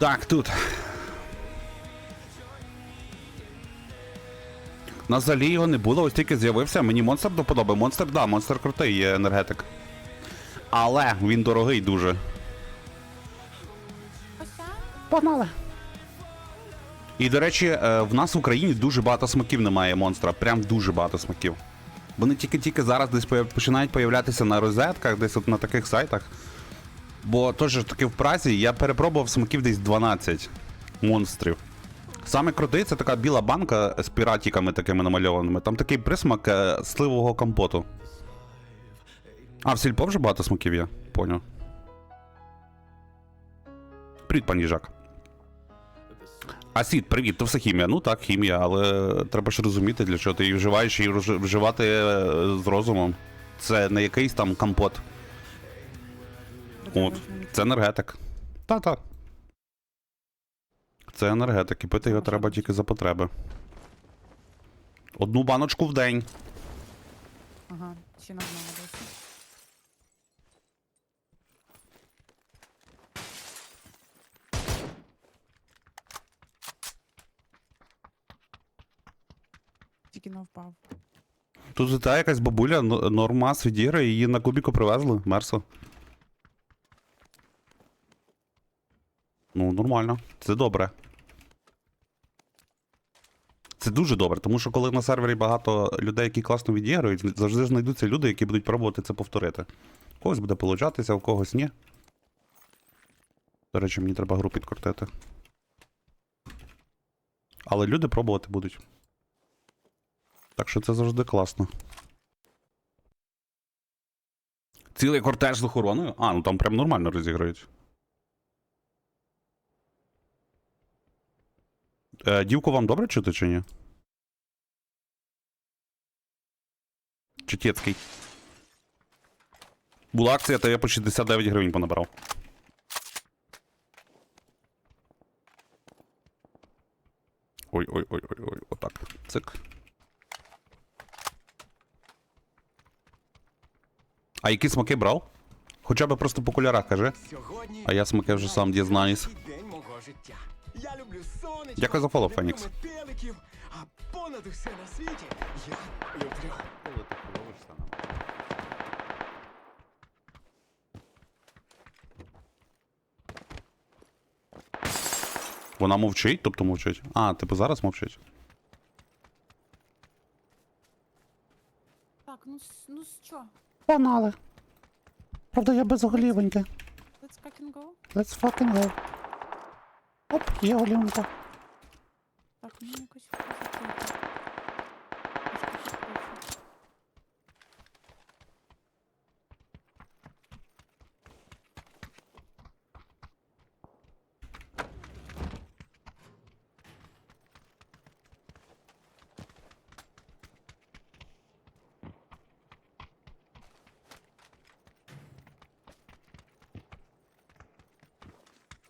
Так, тут. На взагалі його не було, ось тільки з'явився. Мені монстр до подоби. Монстр, да, монстр крутий є енергетик. Але він дорогий дуже. Погнали. І, до речі, е, в нас в Україні дуже багато смаків немає монстра. Прям дуже багато смаків. Вони тільки-тільки зараз десь починають появлятися на розетках, десь от на таких сайтах. Бо теж таки в Празі я перепробував смаків десь 12 монстрів. Саме крутий це така біла банка з піратіками такими намальованими. Там такий присмак е, сливового компоту. А, в сільпо вже багато смаків є, поняв. Привіт, пані Жак. А Сід, привіт, то все хімія. Ну так, хімія, але треба ж розуміти, для чого ти її вживаєш і вживати е, з розумом. Це не якийсь там компот. От, це енергетик. Та-та. Це енергетик, і пити його треба тільки за потреби. Одну баночку в день. Ага, ще на одному досі. Тільки не впав. Тут та якась бабуля нормас відіграє, її на кубіку привезли, мерсо. Нормально. Це добре. Це дуже добре, тому що коли на сервері багато людей, які класно відіграють, завжди знайдуться люди, які будуть пробувати це повторити. У когось буде получатися, у когось ні. До речі, мені треба гру підкрутити. Але люди пробувати будуть. Так що це завжди класно. Цілий кортеж з охороною? А, ну там прям нормально розіграють. Е, дівку вам добре чути чи ні? Читецький. Була акція, то я по 69 гривень понабрав. Ой, ой, ой, ой, ой, отак. Цик. А які смаки брав? Хоча б просто по кольорах кажи. А я смаки вже сам дізнаюсь. день мого життя. Я люблю сонечко. Дякую за фоллоу, Фенікс. метеликів, а понад усе на світі я люблю. Вона мовчить, тобто мовчить. А, типу зараз мовчить. Так, ну с- ну що? Погнали. Правда, я без голівоньки. Let's fucking go. Let's fucking go. Оп, є голівонька. Так, ну якось позитивно. Трошки підпишу.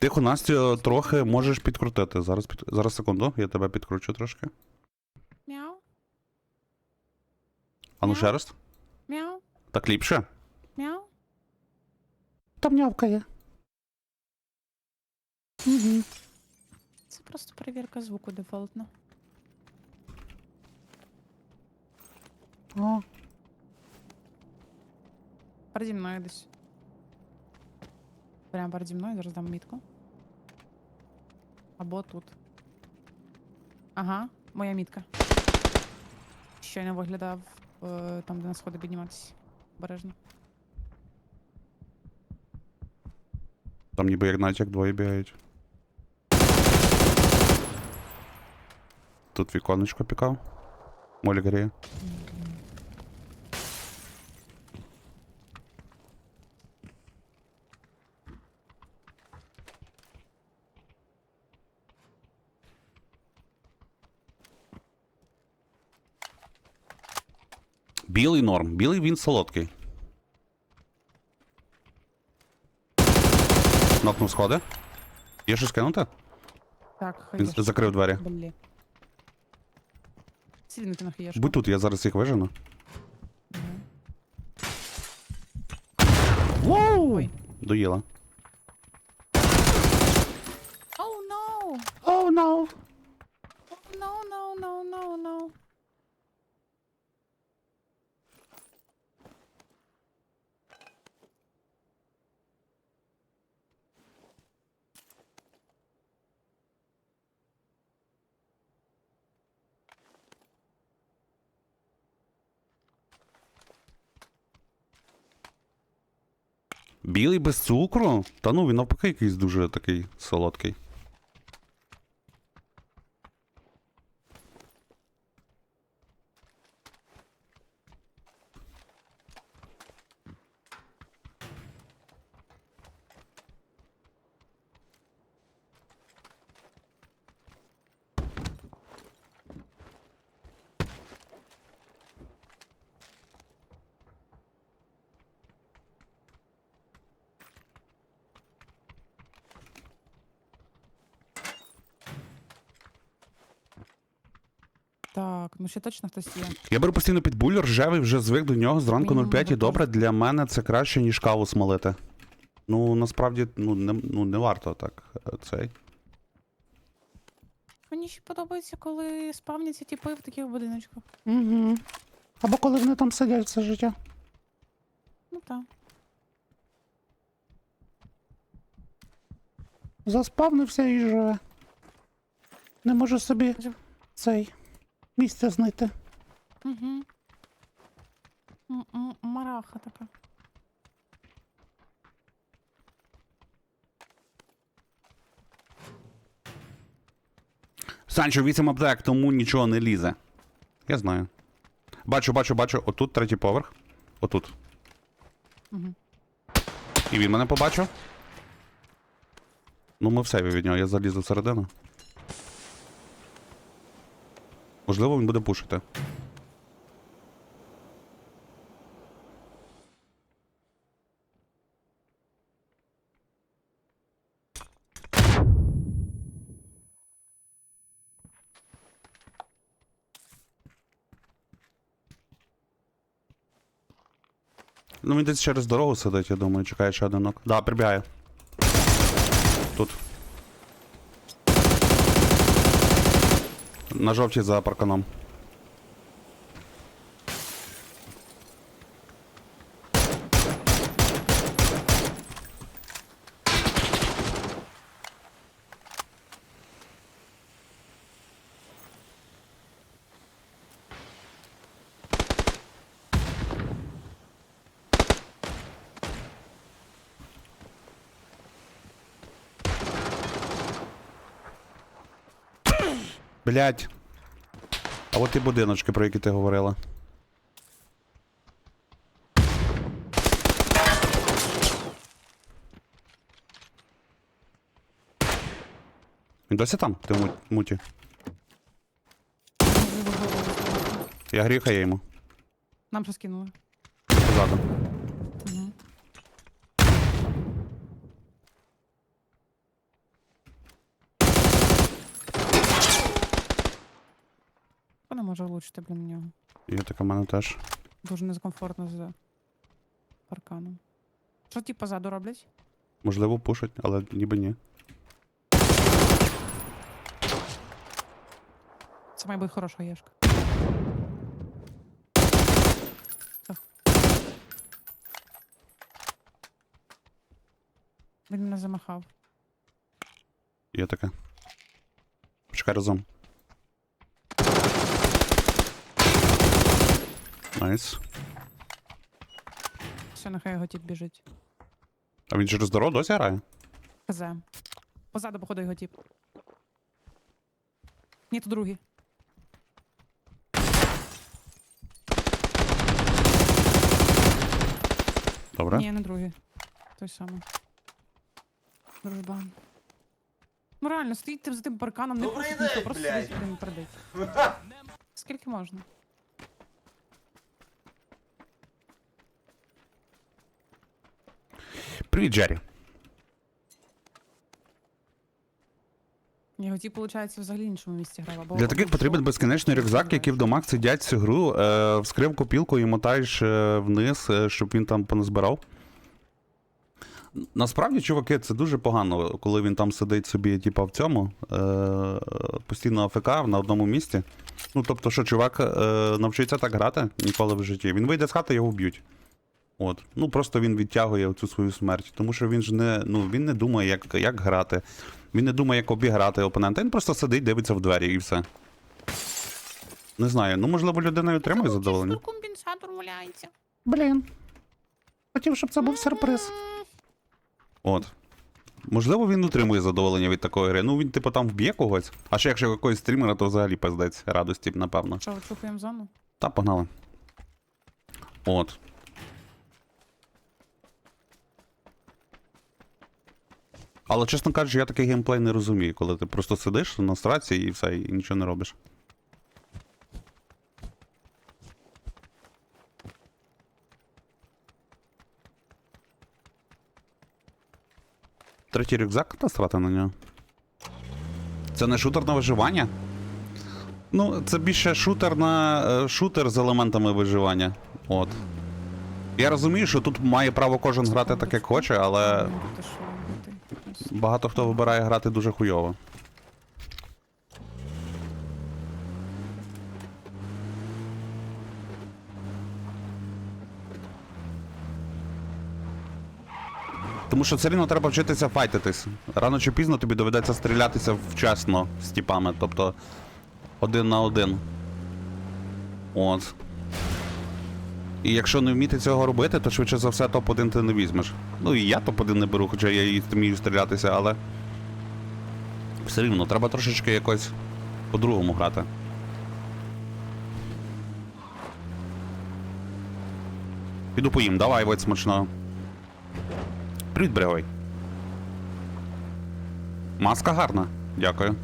Тихо, Настю, трохи можеш підкрутити. Зараз, під... Зараз секунду, я тебе підкручу трошки. Мяу, А ну Мяу. ще раз. мяу, Так ліпше. мяу. Там нявкає. Угу. Це просто перевірка звуку дефолтно. О. Переді мною десь. Прямо переді мною, зараз дам мітку. Або тут. Ага, моя мітка. Щойно виглядав е, там, де на сходи підніматися. Обережно. Там ніби як наче як двоє бігають. Тут віконечко пікав. Молі гріє. Білий норм. Білий він солодкий. Нокнув сходи. Є щось кинути? Так, Він хаєшка. закрив двері. Блі. Будь тут, я зараз їх вижену. Воу! Ой. Доїла. Білий без цукру? Та ну він навпаки якийсь дуже такий солодкий. Так, ну ще точно хтось є. Я беру постійно підбуль, ржевий вже звик до нього зранку Мені 0,5 і добре, для мене це краще, ніж каву смолити. Ну, насправді, ну не, ну, не варто так. е, Цей. Мені ще подобається, коли спавняться тіпи в таких будиночках. Угу. Або коли вони там сидять все життя. Ну так. Заспавнився і живе. Не може собі Жив- цей місце знайти. Угу. Мараха така. Санчо, 8 аптек, тому нічого не лізе. Я знаю. Бачу, бачу, бачу. Отут третій поверх. Отут. Угу. І він мене побачив. Ну, ми в сейві від нього, я залізу всередину. Можливо, він буде пушити. Ну, він десь через дорогу сидить, я думаю, чекає ще один нок. Да, прибігає. На жовтій за парканом. Блять. А от і будиночки, про які ти говорила. Він досі там? Ти в муті. Я гріха я йому. Нам що скинули. Позаду. Може влучити, блін, в нього. Є така в мене теж. Дуже некомфортно з парканом. Що ті позаду роблять? Можливо, пушать, але ніби ні. Це має бути хороша. Так. Він мене замахав. Є таке. Почекай разом. Найс. Все, нехай його тіп біжить. А він через дорогу досі грає? КЗ. Позаду, походу, його тіп. Ні, то другий. Добре. Ні, не другий. Той самий. Дружбан. Ну реально, стоїть ти за тим парканом, не Добрий день, просто блядь. сидить один пердить. Скільки можна? Привіт, Джері. Його ті, виходить, взагалі іншому місці грав. Або Для таких потрібен безкінечний рюкзак, який в домах сидять цю гру, е, вскрив копілку і мотаєш е, вниз, е, щоб він там поназбирав. Насправді, чуваки, це дуже погано, коли він там сидить собі, типа, в цьому е- постійно АФК на одному місці. Ну, тобто, що чувак е- навчиться так грати ніколи в житті. Він вийде з хати, його вб'ють. От. Ну просто він відтягує цю свою смерть. Тому що він ж не, ну, він не думає, як, як грати. Він не думає, як обіграти опонента. Він просто сидить, дивиться в двері і все. Не знаю, ну можливо, людина і отримує задоволення. компенсатор валяється. Блін. Хотів, щоб це був сюрприз. От. Можливо, він отримує задоволення від такої гри. Ну, він, типу, там вб'є когось. А ще якщо якогось стрімера, то взагалі пиздець радості, напевно. Що, вичухуємо зону? Та, погнали. От. Але, чесно кажучи, я такий геймплей не розумію, коли ти просто сидиш на страці і все, і нічого не робиш. Третій рюкзак та на нього. Це не шутер на виживання? Ну, це більше шутер на е, шутер з елементами виживання. От. Я розумію, що тут має право кожен грати так, як хоче, але Має бути що робити. Ось. Багато хто вибирає грати дуже хуйово. Тому що все рівно треба вчитися файтитись. Рано чи пізно тобі доведеться стрілятися вчасно з тіпами, тобто один на один. От. І якщо не вміти цього робити, то швидше за все топ-1 ти не візьмеш. Ну і я топ-1 не беру, хоча я і вмію стрілятися, але. Все рівно, треба трошечки якось по-другому грати. Піду поїм, давай, водь смачного. Привіт, Брегой. Маска гарна. Дякую.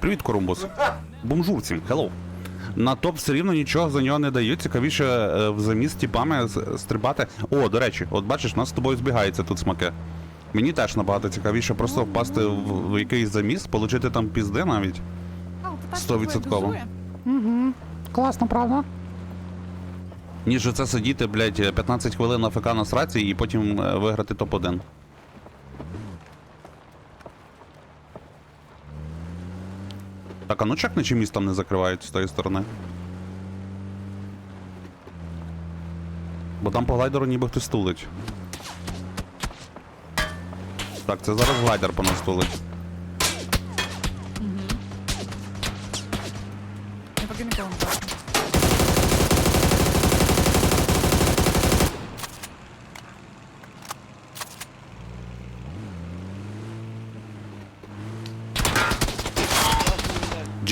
Привіт, Корумбус. Бомжурці, hello. На топ все рівно нічого за нього не дають. Цікавіше е, в заміст тіпами стрибати. О, до речі, от бачиш, у нас з тобою збігаються тут смаки. Мені теж набагато цікавіше просто впасти в, в якийсь заміст, отримати там пізди навіть. Так Стовідсотково. газує. Класно, правда? Ніж оце сидіти, блядь, 15 хвилин на ФК на сраці і потім е, виграти топ-1. Так, а ну чекни, чи міст там не закривають з тої сторони. Бо там по глайдеру ніби хтось тулить. Так, це зараз глайдер по нас тулить. Я поки не бачу.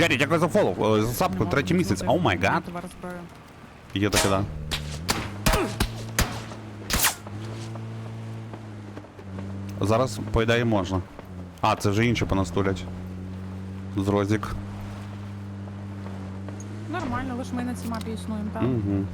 Джері, дякую за фоллоу, е, за сапку, третій місяць. О май гад. Є таке, да. Зараз, по ідеї, можна. А, це вже інші по нас тулять. З. Нормально, лише ми на цій мапі існуємо, так? Угу. Ну,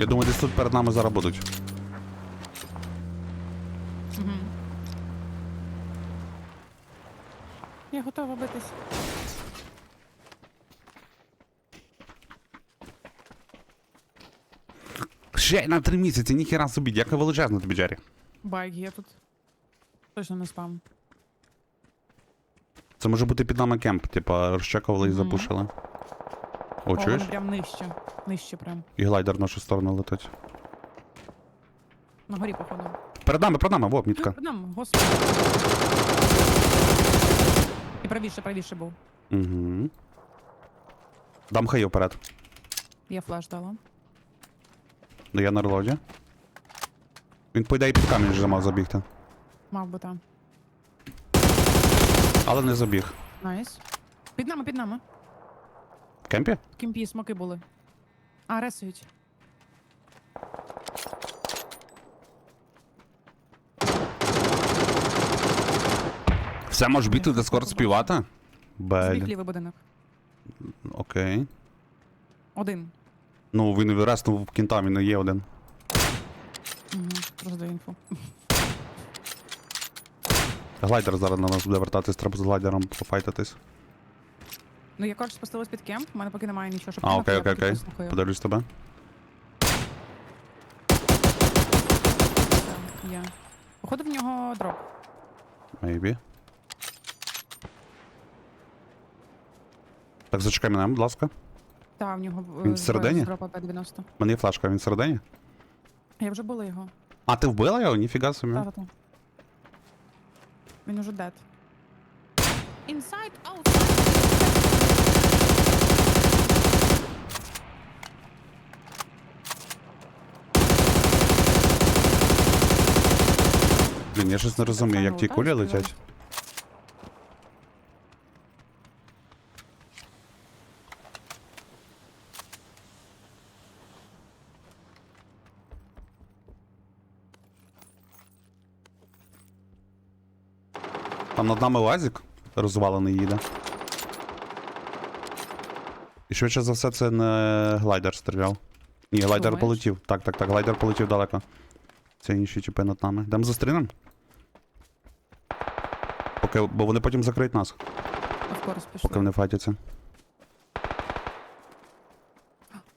Я думаю, десь тут перед нами зараз будуть. Мгм. Я готова битись. Ще на три місяці, ніхіра собі, дякую величезно тобі, Джері. Байк є тут. Точно не спам. Це може бути під нами кемп, типа розчекували і запушили. О, О, чуєш? прям нижче. Нижче прям. І глайдер в нашу сторону летить. На горі, походу. Перед нами, перед нами, во, мітка. Нам, господи. І правіше, правіше був. Угу. Дам хаю вперед. Я флеш дала. Ну я на релоді. Він по ідеї під камінь вже мав забігти. Мав би там. Але не забіг. Найс. Під нами, під нами. В кемпі? В кімпі смоки були. А, ресують. Все може в Дискорд співати? Збіг Бель. лівий будинок. Окей. Один. Ну, він реснув в кінта, він не є один. Угу. Роздаю інфу. Глайдер зараз на нас буде вертатись, треба з глайдером пофайтитись. Ну, я коротше спустилась під кемп, у мене поки немає нічого, щоб А, окей, я окей, окей. Подивлюсь тебе. Є. Походу в нього дроп. Maybe. Так, зачекай мене, будь ласка. Та, в нього е, Він всередині? дропа П-90. У мене є флешка, він всередині. Я вже була його. А, ти вбила його? Ніфіга собі. Та-та-та. Він уже дед. Inside, outside. Блін, я щось не розумію, як ті Та, кулі летять. Там над нами лазик розвалений їде. І швидше за все це не глайдер стріляв. Ні, глайдер Думаєш? полетів. Так, так, так, глайдер полетів далеко. Це інші типи над нами. Йдемо застрінем? Поки, бо вони потім закриють нас, Of course, пішли. поки вони файтяться.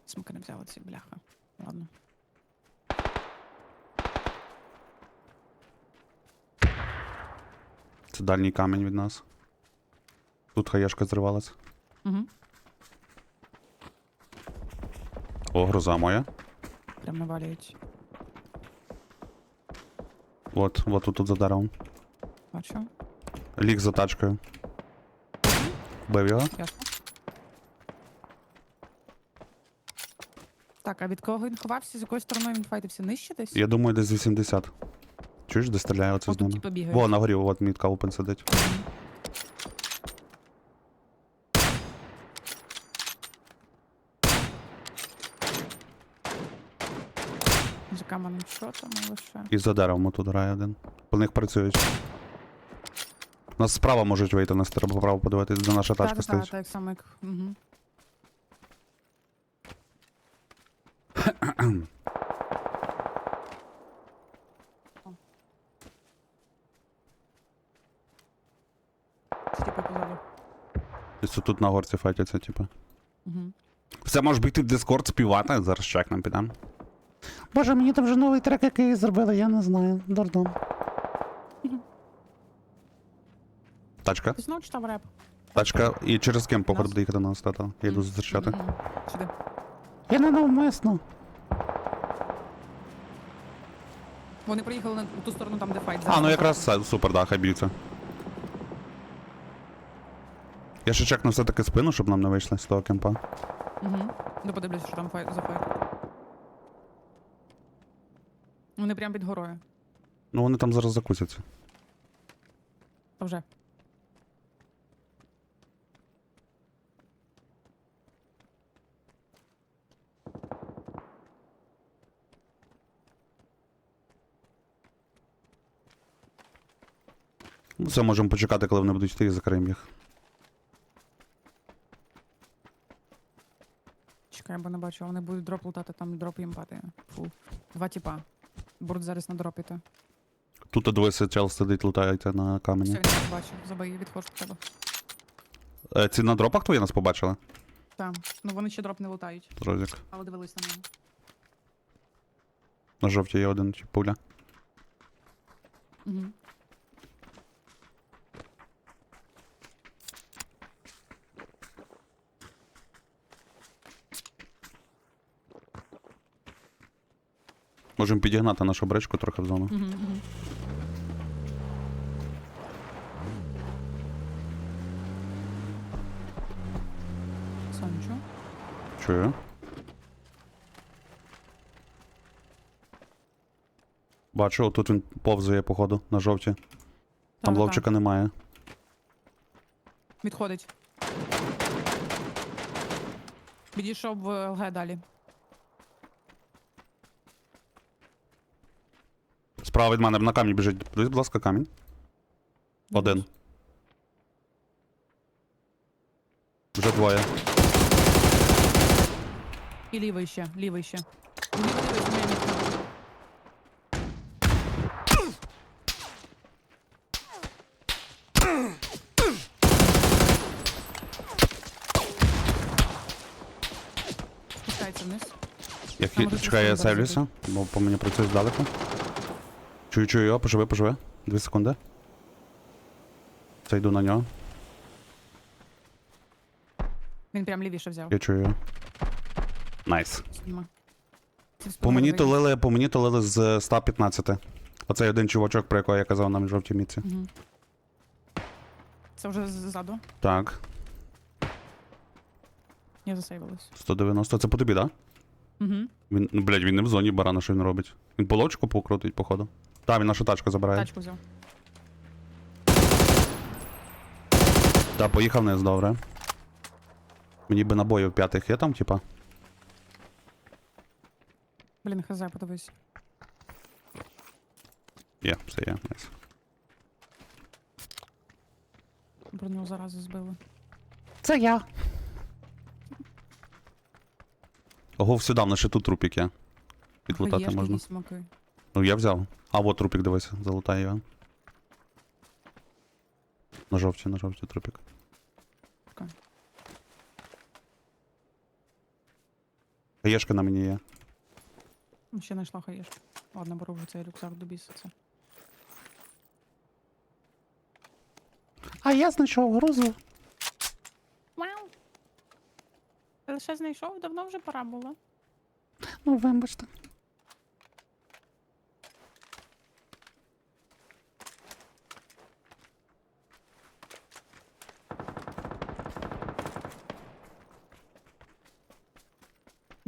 Смоки не взяла ці, бляха. Ладно. Це дальній камінь від нас. Тут хаєшка зривалась. Угу. О, гроза моя. Прям навалюють. От, от тут, тут за деревом. Бачу. Ліг за тачкою. Бив його. Ясно. Так, а від кого він ховався? З якої сторони він файтився? Нижче десь? Я думаю, десь 80. Чуєш, де стріляє оце з ними? Во, на горі, от мітка опен сидить. За каменем що там лише? І за деревом тут грає один. По них працюють. Нас справа можуть вийти, нас треба право подивитись, де наша тачка Так, так, стоїть. так само як. Угу. Типа позаду. Десь тут на горці файтяться, типу. Угу. Все може бігти в Discord співати, зараз чек нам підемо. Боже, мені там вже новий трек, який зробили, я не знаю. Дордом. Тачка. Ти знову читав реп? Тачка і через кем походу Нас. буде їхати на нас, тата. Я йду зустрічати. Сюди. Я не навмисно. Вони приїхали на ту сторону, там, де файт. А, ну якраз супер, да, хай б'ються. Я ще чекну все-таки спину, щоб нам не вийшли з того кемпа. Угу. Ну подивлюся, що там файт за файт. Вони прямо під горою. Ну вони там зараз закусяться. Вже. Це можемо почекати, коли вони будуть йти і закриємо їх. Чекай, бо не бачу, вони будуть дроп лутати, там дроп їм падає. Фу. Два тіпа. Будуть зараз на дропіти. Тут двоє чел сидить, лутається на Все, камені. він не бачив. Забий, відходжу до тебе. Е, ці на дропах твої нас побачили? Так. Ну вони ще дроп не лутають, Розік. але дивились на нього. На жовтій є один чи пуля. Угу. Можемо підігнати нашу бричку трохи в зону. Сончу. Чую. Бачу, отут він повзає, походу, на жовті. Там Та-та-та. ловчика немає. Відходить. Підійшов в ЛГ далі. Справа від мене на камінь біжить. Подивись, будь ласка, камінь. Один. Вже двоє. І лівий ще, лівий ще. Лівий, лівий, моєї. Спускається вниз. Я Там може щось сейвлюся, бо по мені працює здалеку. Чую, чую його, поживи, поживи. Дві секунди. Це йду на нього. Він прям лівіше взяв. Я чую його. Найс. Сніма. По мені тулили, по мені тулили з 115. Оцей один чувачок, про якого я казав нам жовтій мітці. Мгм. Це вже ззаду. Так, Я засейвилась. 190. Це по тобі, так? Да? Угу. Він, ну, блядь, він не в зоні барана, що він робить. Він по ловчику покрутить, походу. Так, він нашу тачку забирає. Тачку взяв. Так, поїхав вниз, добре. Мені би набоїв п'ятих є там, типа. Блін, хз, подивись. Є, все є. Найс. Броню заразу збили. Це я. Ого, сюди, в нас ще тут трупік є. Підлутати можна. Ну я взяв. А от трупік, дивися, залутай його. На жовті, на жовті трупік. Окей. Хаєшка на мені є. Ну, Ще знайшла хаєшки. Ладно, беру вже цей рюкзак до біса це. А я знайшов грузу. Вау! Ти лише знайшов, давно вже пора було. Ну, вибачте.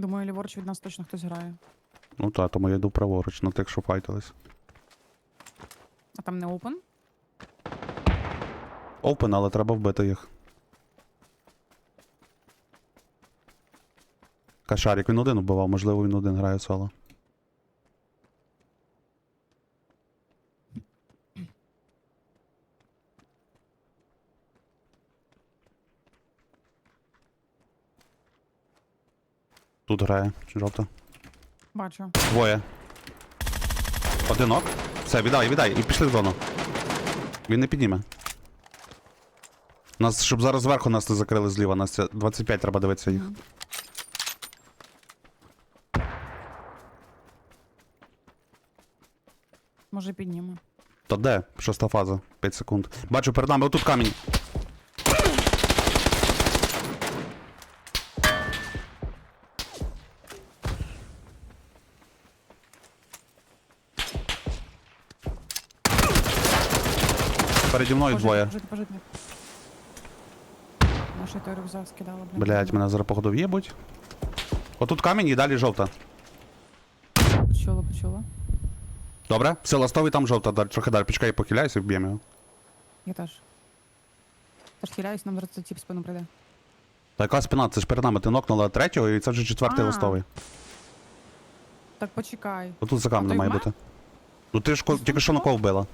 Думаю, ліворуч від нас точно хтось грає. Ну та, тому я йду праворуч, на тих, що файтились. А там не опен? Опен, але треба вбити їх. Кашарік, він один вбивав, можливо, він один грає соло. Тут грає, жовта. Бачу. Двоє. Одинок. Все, віддай, віддай. І пішли в зону. Він не підніме. Нас, щоб зараз зверху нас не закрили зліва, нас це 25 треба дивитися їх. Може підніме. Та де? Шоста фаза. 5 секунд. Бачу перед нами отут камінь. Переді мною двоє. Пожити, пожити. Може, той рюкзак скидала, блін. Блять, мене зараз походу в'єбуть. Отут камінь і далі жовта. Почула, почула. Добре? Все, ластовий там жовта, далі, трохи далі. Почекай, похиляюся і вб'ємо його. Я теж. Теж хиляюсь, нам зараз цей тип спину прийде. Та яка спина? Це ж перед нами. Ти нокнула третього, і це вже четвертий А. листовий. Так почекай. Отут за той має бути. Ну ти ж ко- тільки що на кого вбила.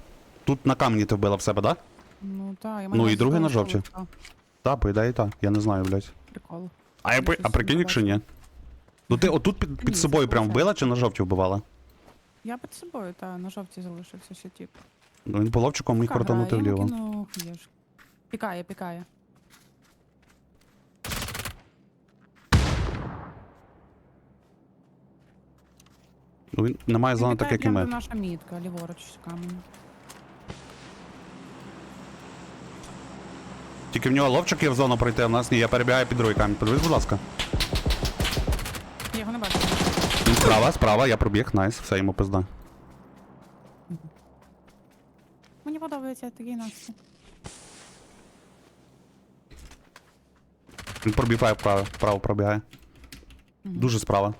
Тут на камені ти вбила в себе, так? Да? Ну так, я Ну, і другий на жовті. Так, по ідеї так. Я не знаю, блядь. Прикол. А, я, Я при- а прикинь, не якщо ні. Ну ти отут під, під собою прям вбила чи на жовті вбивала? Я під собою, та на жовті залишився ще тип. Ну він половчиком міг йому вліво. Пікає, пікає. Ну він не має зони так, як і ми. де наша мітка, ліворуч камінь. Тільки в нього ловчик є в зону пройти, а в нас ні. Я перебігаю під другий камінь. Подивись, будь ласка. Я його не бачу. Він Справа, справа, я пробіг, найс, все йому пизда. Мені подобається такий настрій. Він пробігає вправо, вправо пробігає. Дуже справа.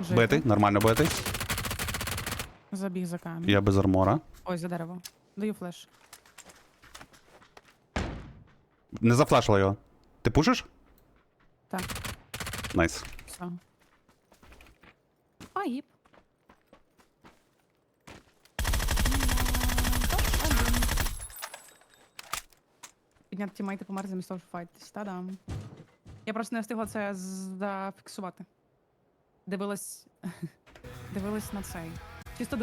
Жити. Битий, нормально битий. Забіг за камінь. Я без армора. Ой, за дерево. Даю флеш. Не зафлешила його. Ти пушиш? Так, Найс. все. А, їп. Підняти тімейти помер замість того, щоб файтись. Та-дам. Я просто не встигла це зафіксувати. Дивилась. Дивилась на цей. Чисто дивилась.